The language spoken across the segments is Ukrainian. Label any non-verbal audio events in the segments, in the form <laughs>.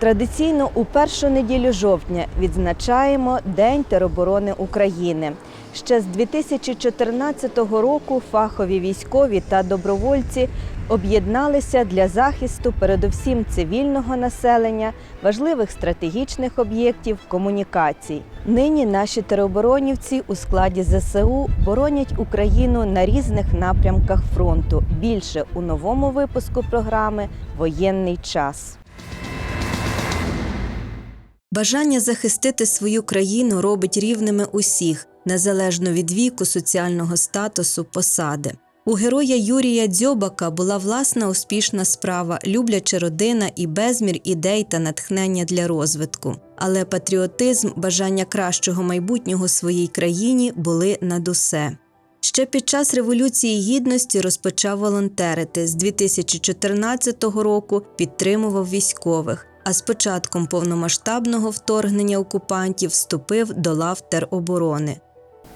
Традиційно у першу неділю жовтня відзначаємо День тероборони України. Ще з 2014 року фахові військові та добровольці об'єдналися для захисту передусім цивільного населення, важливих стратегічних об'єктів, комунікацій. Нині наші тероборонівці у складі ЗСУ боронять Україну на різних напрямках фронту. Більше у новому випуску програми Воєнний час. Бажання захистити свою країну робить рівними усіх, незалежно від віку, соціального статусу, посади. У героя Юрія Дзьобака була власна успішна справа, любляча родина і безмір ідей та натхнення для розвитку. Але патріотизм, бажання кращого майбутнього своїй країні були над усе. Ще під час Революції Гідності розпочав волонтерити. З 2014 року підтримував військових. А з початком повномасштабного вторгнення окупантів вступив до лав тероборони.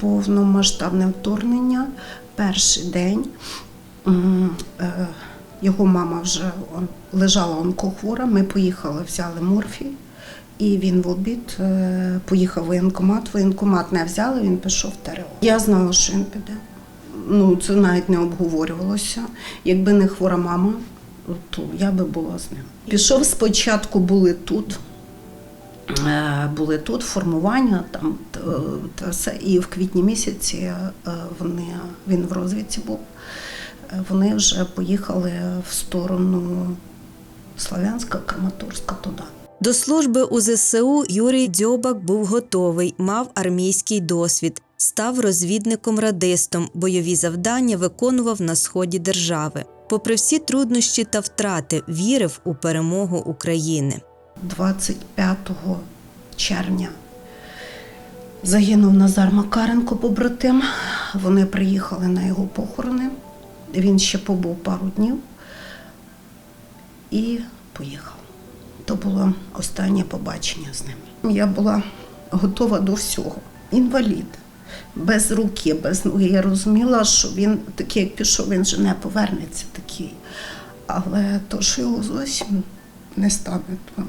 повномасштабне вторгнення, перший день. е, Його мама вже лежала онкохвора. Ми поїхали, взяли морфій, і він в обід е, поїхав в воєнкомат. Воєнкомат не взяли, він пішов в ТРО. Я знала, що він піде. Ну, це навіть не обговорювалося. Якби не хвора мама, то я би була з ним. Пішов спочатку, були тут. Е, були тут формування, там т- та все. І в квітні місяці е, вони він в розвідці був. Е, Вони вже поїхали в сторону Славянська, Краматорська туди. До служби у ЗСУ Юрій Дзьобак був готовий, мав армійський досвід, став розвідником-радистом, бойові завдання виконував на сході держави. Попри всі труднощі та втрати, вірив у перемогу України. 25 червня загинув Назар Макаренко, побратим. Вони приїхали на його похорони. Він ще побув пару днів і поїхав. То було останнє побачення з ним. Я була готова до всього. Інвалід, без руки, без ноги. Я розуміла, що він такий, як пішов, він вже не повернеться такий. Але то, що його зовсім не стане, то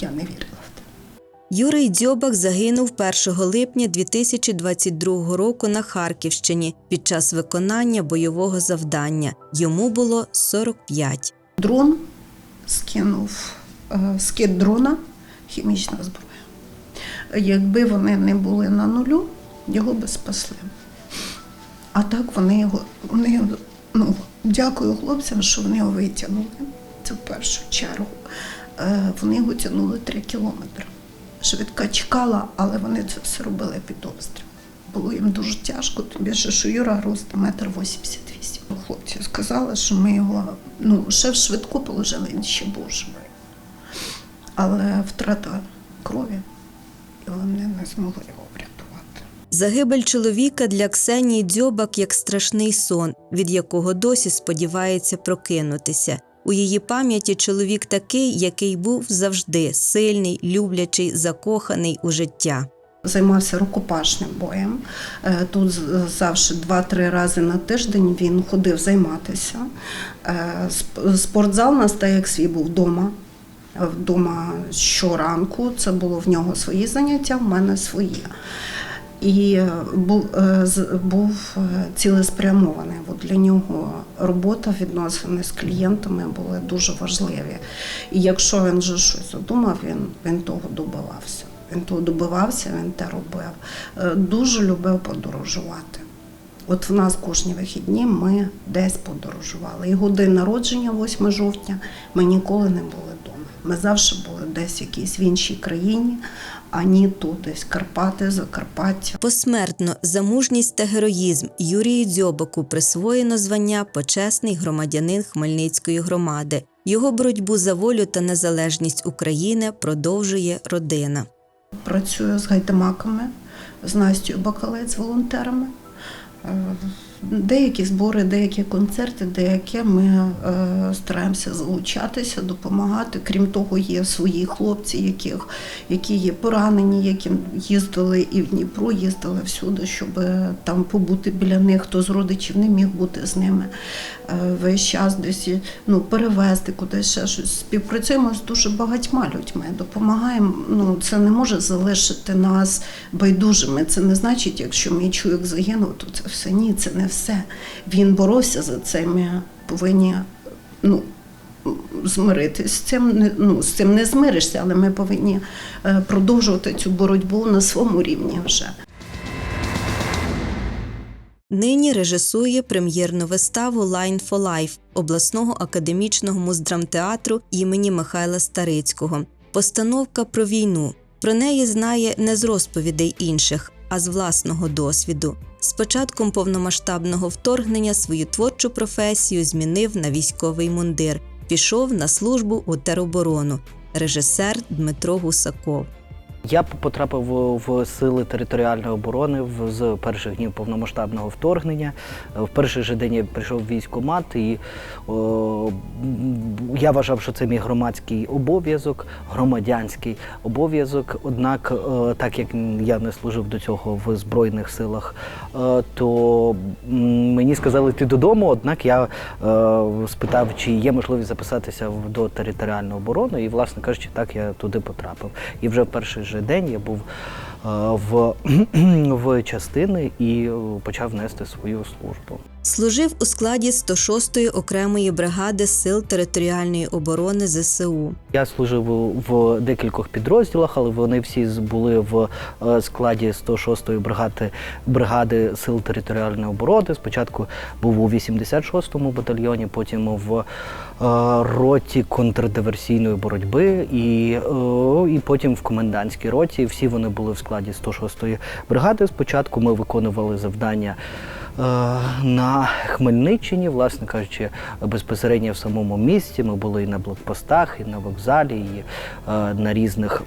я не вірила. Юрій Дзьобак загинув 1 липня 2022 року на Харківщині під час виконання бойового завдання. Йому було 45. Дрон скинув е, скид дрона, хімічна зброя. Якби вони не були на нулю, його би спасли. А так вони його, вони, ну, дякую хлопцям, що вони його витягнули. Це в першу чергу. Е, Вони його тягнули три кілометри. Швидка чекала, але вони це все робили під обстріл. Було їм дуже тяжко, тим більше, що Юра ростом метр 88. Хлопці сказали, що ми його ну, ще в швидку положили, він ще був живий. Але втрата крові, вони не змогли його врятувати. Загибель чоловіка для Ксенії Дзьобак як страшний сон, від якого досі сподівається прокинутися. У її пам'яті чоловік такий, який був завжди сильний, люблячий, закоханий у життя. Займався рукопашним боєм. Е, Тут завжди два-три рази на тиждень він ходив займатися. Е, Спортзал у нас так як свій був вдома. Вдома щоранку. Це було в нього свої заняття, в мене свої. І е, був, е, був е, цілеспрямований. От для нього робота, відносини з клієнтами були дуже важливі. І якщо він вже щось задумав, він, він того добивався. Він того добивався, він те робив. Дуже любив подорожувати. От в нас кожні вихідні ми десь подорожували. Його день народження, 8 жовтня, ми ніколи не були вдома. Ми завжди були десь в якійсь в іншій країні, ані тут, десь Карпати, Закарпаття. Посмертно за мужність та героїзм Юрію Дзьобаку присвоєно звання почесний громадянин Хмельницької громади. Його боротьбу за волю та незалежність України продовжує родина. Працюю з гайдамаками, з Настю Бакалець, волонтерами. Е, деякі збори, деякі концерти, деякі ми е, стараємося залучатися, допомагати. Крім того, є свої хлопці, яких, які є поранені, які їздили і в Дніпро, їздили всюди, щоб там побути біля них, хто з родичів не міг бути з ними е, весь час десь ну, перевезти кудись ще щось. Співпрацюємо з дуже багатьма людьми, допомагаємо. Ну, це не може залишити нас байдужими. Це не значить, якщо мій чоловік загинув, то це все ні, це не все. Він боровся за це. Ми повинні ну, змиритись з цим. Ну, з цим не змиришся, але ми повинні е, продовжувати цю боротьбу на своєму рівні вже. Нині режисує прем'єрну виставу «Line for Life» обласного академічного муздрамтеатру імені Михайла Старицького. Постановка про війну. Про неї знає не з розповідей інших, а з власного досвіду. З початком повномасштабного вторгнення свою творчу професію змінив на військовий мундир. Пішов на службу у тероборону. Режисер Дмитро Гусаков. Я потрапив в- сили територіальної оборони з перших днів повномасштабного вторгнення. Е, В перший же день я прийшов в військкомат, і о, я вважав, що це мій громадський обов'язок, громадянський обов'язок. Однак, е, так як я не служив до цього в Збройних силах, е, то мені сказали йти додому. Однак я е, спитав, чи є можливість записатися до територіальної оборони, і, власне кажучи, так я туди потрапив. І вже в перший же день я був е, в, <clears throat> в частини і е, почав нести свою службу. Служив у складі 106-ї окремої бригади Сил територіальної оборони ЗСУ. Я служив в декількох підрозділах, але вони всі були в е, складі 106-ї бригади, бригади сил територіальної оборони. Спочатку був у 86-му батальйоні, потім в е, роті контрдиверсійної боротьби, і, е, і потім в комендантській роті. Всі вони були в складі 106-ї бригади. Спочатку ми виконували завдання. Е, На Хмельниччині, власне кажучи, безпосередньо в самому місті. Ми були і на блокпостах, і на вокзалі, і е, на різних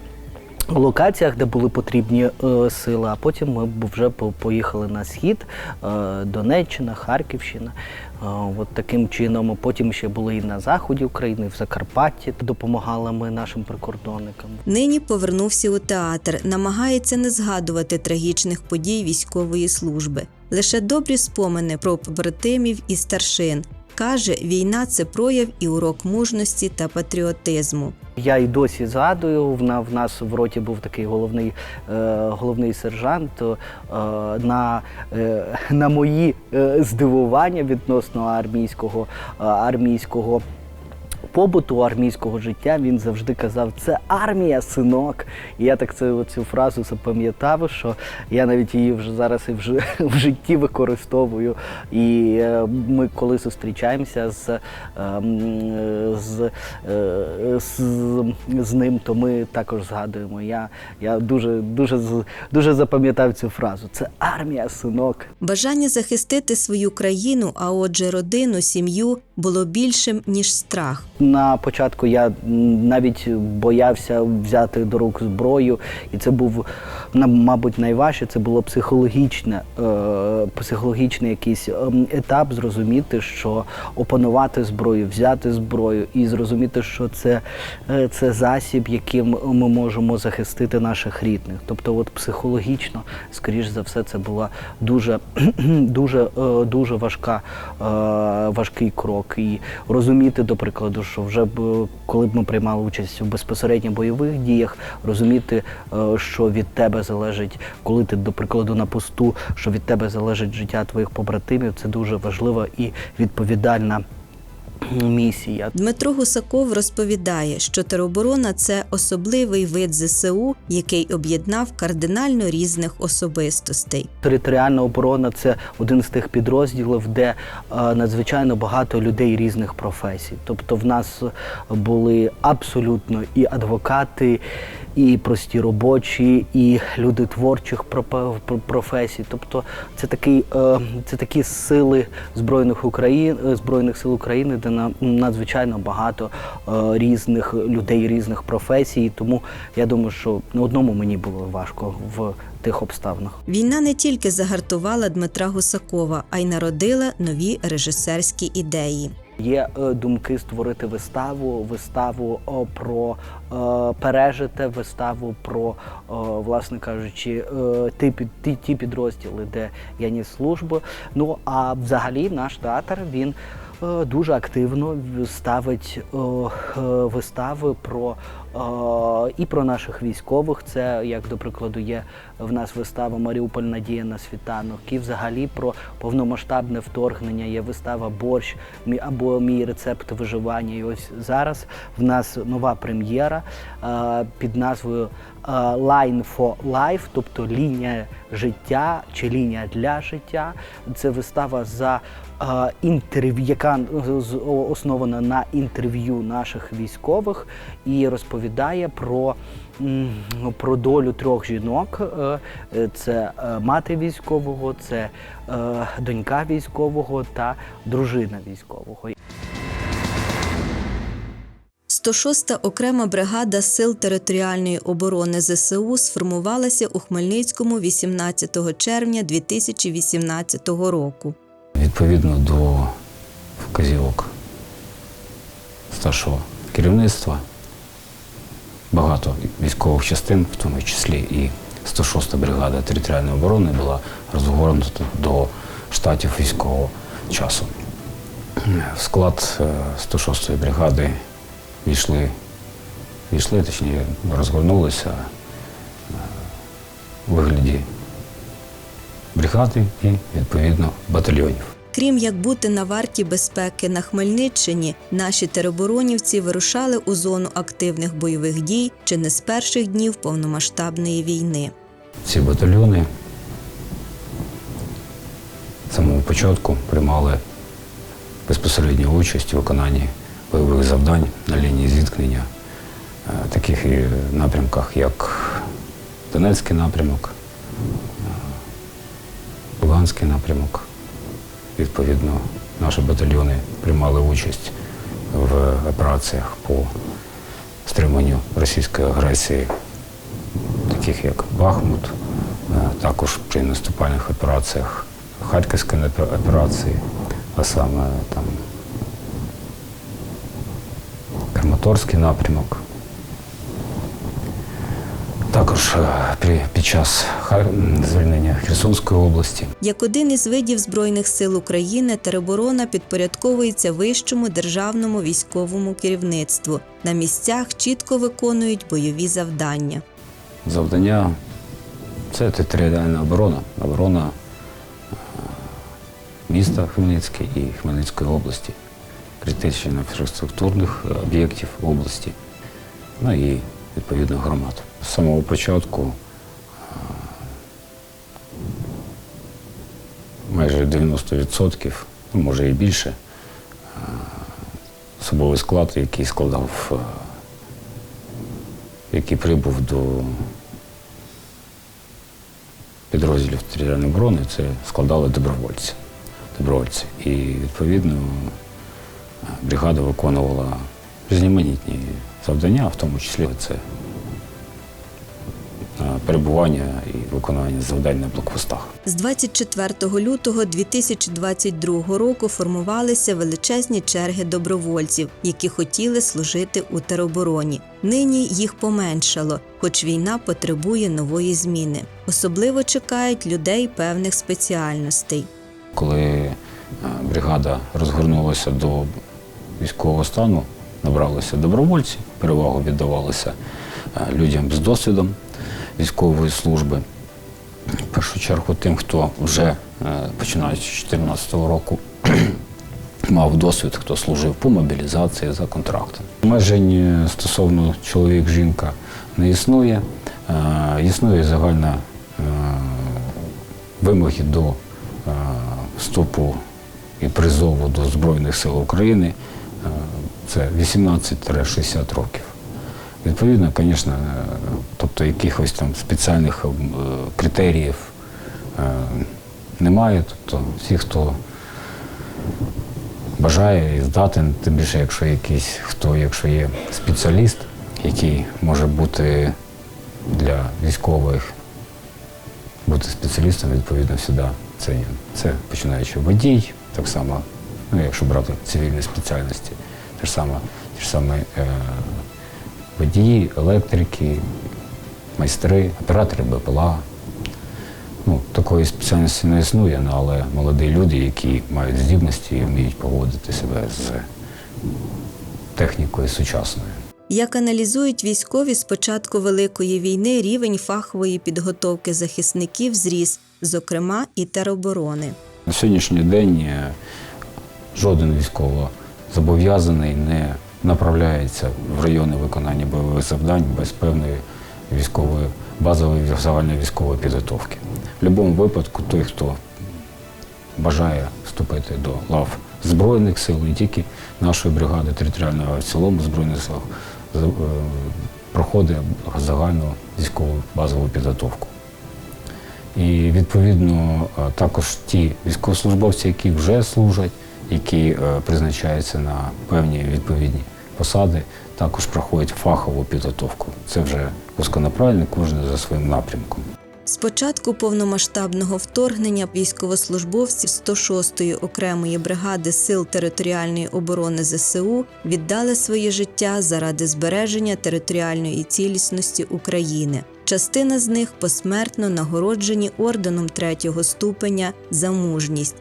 локаціях, де були потрібні е, сили. А потім ми вже поїхали на схід, е, Донеччина, Харківщина. Е, От таким чином. Потім ще були і на заході України, в Закарпатті. Допомагали ми нашим прикордонникам. Нині повернувся у театр, намагається не згадувати трагічних подій військової служби. Лише добрі спомини про побратимів і старшин. Каже, війна це прояв і урок мужності та патріотизму. Я і досі згадую. В нас в роті був такий головний, е, головний сержант. е, на, е, на мої здивування відносно армійського, армійського побуту, армійського життя, він завжди казав: це армія, синок. І я так це, цю фразу запам'ятав, що я навіть її вже зараз і в, <laughs> в житті використовую. І е, ми, коли зустрічаємося з, ем, з, е, з, з ним, то ми також згадуємо. Я, я дуже, дуже, дуже запам'ятав цю фразу. Це армія, синок. Бажання захистити свою країну, а отже, родину, сім'ю було більшим ніж страх. На початку я навіть боявся взяти до рук зброю, і це був мабуть найважче. Це було психологічне, е, психологічний якийсь ем, етап зрозуміти, що опанувати зброю, взяти зброю і зрозуміти, що це, е, це засіб, яким ми можемо захистити наших рідних. Тобто, от психологічно, скоріш за все, це була дуже, <clears throat> дуже, е, дуже важка, важкий крок. І розуміти, до прикладу, що вже б коли б ми приймали участь у безпосередньо бойових діях, розуміти, е, що від тебе залежить, коли ти, до прикладу, на посту, що від тебе залежить життя твоїх побратимів, це дуже важлива і відповідальна місія. Дмитро Гусаков розповідає, що тероборона це особливий вид ЗСУ, який об'єднав кардинально різних особистостей. Територіальна оборона це один з тих підрозділів, де е, надзвичайно багато людей різних професій. Тобто в нас були абсолютно і адвокати, і прості робочі, і люди творчих професій. Тобто це такий, е, це такі сили збройних Україн, е, збройних сил України, де на надзвичайно багато е, різних людей, різних професій. Тому я думаю, що не одному мені було важко в тих обставинах. Війна не тільки загартувала Дмитра Гусакова, а й народила нові режисерські ідеї. Є е, думки створити виставу, виставу про е, пережите, виставу про, е, власне кажучи, е, ті, ті, ті підрозділи, де я ніс службу. Ну а взагалі наш театр він е, дуже активно ставить е, е, вистави про е, і про наших військових. Це як до прикладу є в нас вистава Маріуполь Надія на світанок, і взагалі про повномасштабне вторгнення. Є вистава Борщ або мій рецепт виживання. І ось зараз в нас нова прем'єра е, під назвою е, Line for Life, тобто лінія життя чи лінія для життя. Це вистава за е, інтерв'ю, яка основана на інтерв'ю наших військових і розповідає про, про долю трьох жінок. Е, е, Це е, мати військового, це е, донька військового та дружина військового. 106-та окрема бригада сил територіальної оборони ЗСУ сформувалася у Хмельницькому 18 червня 2018 року. Відповідно до вказівок старшого керівництва, багато військових частин, в тому числі і 106-та бригада територіальної оборони, була розгорнута до штатів військового часу. В склад е, 106-ї бригади війшли, війшли, точніше, розгорнулися е, у вигляді бригади і відповідно батальйонів. Крім як бути на варті безпеки на Хмельниччині, наші тероборонівці вирушали у зону активних бойових дій чи не з перших днів повномасштабної війни. Ці батальйони з самого початку приймали безпосередню участь у виконанні бойових завдань на лінії зіткнення, е, таких і напрямках, як Донецький напрямок, Луганський напрямок. Відповідно, наші батальйони приймали участь в операціях по стриманню російської агресії таких як Бахмут, е, також при наступальних операціях Харківської операції, а саме там Краматорський напрямок. Також е, при, під час звільнення Херсонської області Як один із видів Збройних сил України, тероборона підпорядковується вищому державному військовому керівництву. На місцях чітко виконують бойові завдання. завдання це територіальна оборона, оборона е, міста Хмельницький і Хмельницької області, критичних інфраструктурних об'єктів області, ну і відповідно громад. З самого початку е, майже 90%, ну, може і більше, е, особовий склад, який складав, е, який прибув до підрозділів територіальної оборони, це складали добровольці. добровольці. І відповідно бригада виконувала різноманітні завдання, в тому числі це перебування і виконання завдань на блокпостах. З 24 лютого 2022 року формувалися величезні черги добровольців, які хотіли служити у теробороні. Нині їх поменшало, хоч війна потребує нової зміни. Особливо чекають людей певних спеціальностей. Коли е, бригада розгорнулася до військового стану, набралися добровольці, перевагу віддавалося е, людям з досвідом військової служби. В першу чергу тим, хто вже е, починаючи з 2014 року <clears throat> мав досвід, хто служив по мобілізації за контрактом. Обмежень е, стосовно чоловік-жінка не існує. Е, Існує загальна вимоги до вступу і призову до Збройних сил України. Це 18-60 років. Відповідно, звісно, е, тобто якихось там спеціальних е, критеріїв е, немає. Тобто всі, хто бажає і здатен, тим більше, якщо якийсь хто, якщо є спеціаліст, який може бути для військових, бути спеціалістом, відповідно, сюди це, це починаючи водій, так само, ну, якщо брати цивільні спеціальності, те ж саме, ті ж саме е, водії, електрики, майстри, оператори БПЛА. Ну, такої спеціальності не існує, ну, але молоді люди, які мають здібності і вміють поводити себе з технікою сучасною. Як аналізують військові з початку Великої війни, рівень фахової підготовки захисників зріс, зокрема і тероборони. На сьогоднішній день е, жоден військово зобов'язаний не направляється в райони виконання бойових завдань без певної військової базової загальної військової підготовки. В будь-якому випадку той, хто бажає вступити до лав Збройних сил, не тільки нашої бригади територіальної, а в цілому Збройних сил, е, проходить загальну військову базову підготовку. І відповідно е, також ті військовослужбовці, які вже служать, які е, призначаються на певні відповідні посади, також проходять фахову підготовку. Це вже вузьконаправленно, кожен за своїм напрямком. З початку повномасштабного вторгнення військовослужбовці 106-ї окремої бригади Сил територіальної оборони ЗСУ віддали своє життя заради збереження територіальної цілісності України. Частина з них посмертно нагороджені орденом третього ступеня за мужність.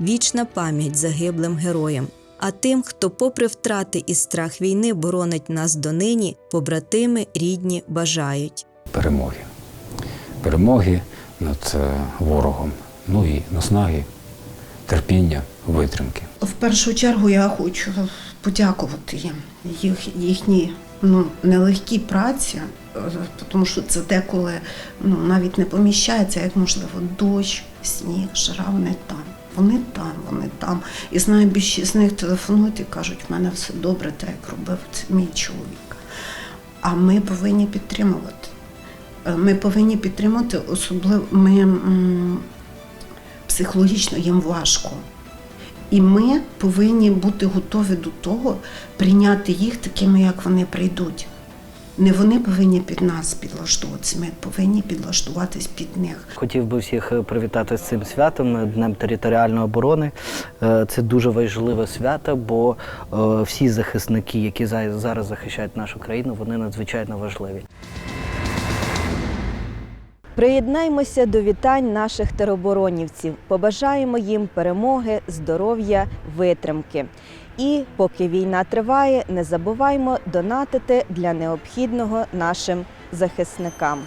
Вічна пам'ять загиблим героям. А тим, хто, попри втрати і страх війни, боронить нас донині, побратими рідні бажають. перемоги. Перемоги над е, ворогом, ну і наснаги, терпіння, витримки. В першу чергу я хочу подякувати їм їх їхній ну нелегкій праці, е, тому що це деколи ну навіть не поміщається, як можливо, дощ, сніг, жара, вони там. Вони там, вони там. І знаю, більшість з них телефонують і кажуть, в мене все добре, так як робив мій чоловік. А ми повинні підтримувати. Е, Ми повинні підтримати, особливо ми психологічно їм важко. І ми повинні бути готові до того, прийняти їх такими, як вони прийдуть. Не вони повинні під нас підлаштовуватися, ми повинні підлаштуватись під них. Хотів би всіх е, привітати з цим святом, е, Днем територіальної оборони. Е, Це дуже важливе свято, бо всі захисники, які за- зараз захищають нашу країну, вони надзвичайно важливі. Приєднаймося до вітань наших тероборонівців. Побажаємо їм перемоги, здоров'я, витримки. І поки війна триває, не забуваймо донатити для необхідного нашим захисникам.